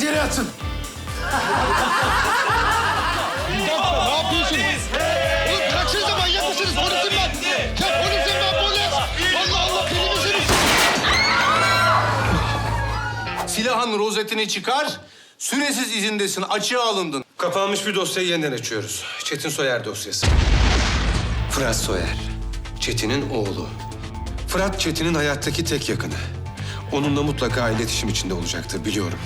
Bir dakika ne yapıyorsunuz? Oğlum bıraksanıza manyak mısınız? Polisim ben. Ya polisim ben polis. Allah Allah deli misiniz? Silahın rozetini çıkar. Süresiz izindesin, açığa alındın. Kapanmış bir dosyayı yeniden açıyoruz. Çetin Soyer dosyası. Fırat Soyer, Çetin'in oğlu. Fırat Çetin'in hayattaki tek yakını. Onunla mutlaka iletişim içinde olacaktır biliyorum.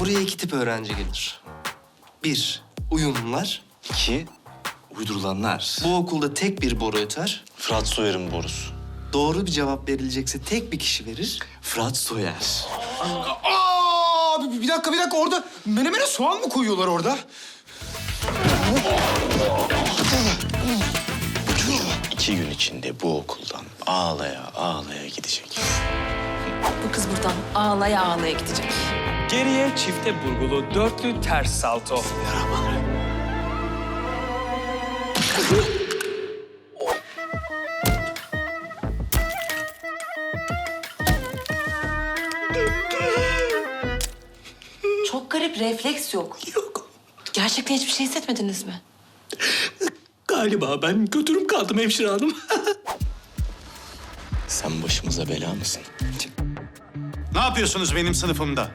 Buraya iki tip öğrenci gelir. Bir, uyumlular. İki, uydurulanlar. Bu okulda tek bir boru öter. Fırat Soyer'in borusu. Doğru bir cevap verilecekse tek bir kişi verir. Fırat Soyer. Aa bir, bir dakika bir dakika orada menemene soğan mı koyuyorlar orada? İki gün içinde bu okuldan ağlaya ağlaya gidecek. Bu kız buradan ağlaya ağlaya gidecek. Geriye çifte burgulu dörtlü ters salto. Çok garip refleks yok. Yok. Gerçekten hiçbir şey hissetmediniz mi? Galiba ben götürüm kaldım hemşire hanım. Sen başımıza bela mısın? Ne yapıyorsunuz benim sınıfımda?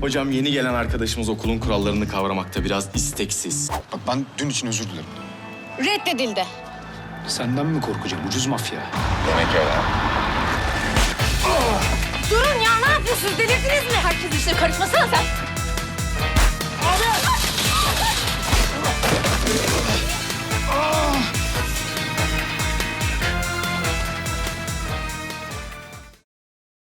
Hocam yeni gelen arkadaşımız okulun kurallarını kavramakta biraz isteksiz. Bak ben dün için özür dilerim. Reddedildi. Senden mi korkacağım ucuz mafya? Durun ya ne yapıyorsunuz? Delirdiniz mi? Herkes işine karışmasana sen.